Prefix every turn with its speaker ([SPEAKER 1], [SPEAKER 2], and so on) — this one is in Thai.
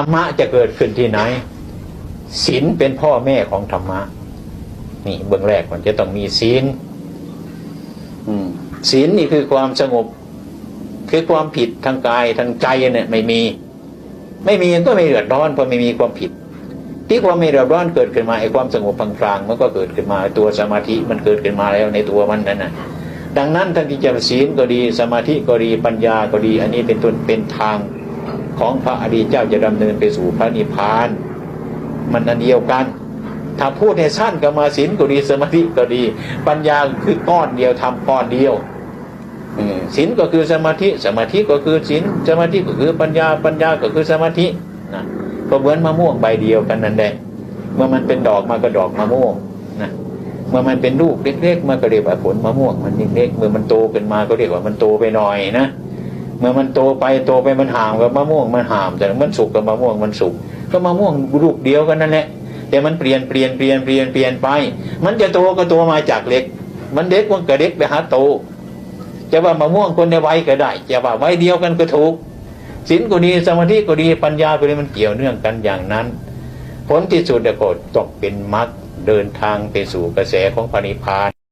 [SPEAKER 1] รรมะจะเกิดขึ้นที่ไหนศีลเป็นพ่อแม่ของธรรมะ นี่เบื้องแรกมันจะต้องมีศีลอืมศีลนี่คือความสงบ คือความผิดทางกายทางใจเนี่ย ไม่มี ไม่มีก็ไม่เดือดร้อนเพราะไม่มีความผิด ที่ความไม่เดือดร้อนเกิดขึ้นมาไอ้ความสงบกลางๆมันก็เกิดขึ้นมาตัวสมาธิมันเกิดขึ้นมาแล้วในตัวมันนั่นน่ะ ดังนั้นท่านที่จะศีลก็ดีสมาธิก็ดีปัญญาก็ดี อันนี้เป็นต้นเป็นทาง ของพระอดีตเจ้าจะดำเนินไปสู่พระนิพพาน มันอันเดียวกัน ถ้าพูดในสั้นก็มาศีลก็ดีสมาธิก็ดี ปัญญาคือก้อนเดียวทำก้อนเดียวศีลก็คือสมาธิสมาธิก็คือศีลสมาธิก็คือปัญญาปัญญาก็คือสมาธินะก็เหมือนมะม่วงใบเดียวกันนั่นแหละเมื่อมันเป็นดอกมาก็ดอกมะม่วงนะเมื่อมันเป็นลูกเล็กๆมันก็เรียกว่าผลมะม่วงมันเล็กๆเมื่อมันโตขึ้นมาก็เรียกว่ามันโตไปหน่อยนะ เมื่อมันโตไปโตไปมันห่างกับมะม่วงมันห่าม แต่มันสุกกับมะม่วงมันสุกก็มะม่วงลูกเดียวกันนั่นแหละแต่มันเปลี่ยนเปลี่ยนเปลี่ยนเปลี่ยนเปลี่ยนไป มันจะโตก็โตมาจากเล็ก มันเด็กมันก็เด็กไปหาโตจะว่ามะม่วงคนในวัยก็ได้จะว่าวัยเดียวกันก็ถูกศีลก็ดีสมาธิก็ดีปัญญาก็ดีมันเกี่ยวเนื่องกันอย่างนั้น ผลที่สุดก็ต้องเป็นมรรคเดินทางไปสู่กระแสของพระนิพพาน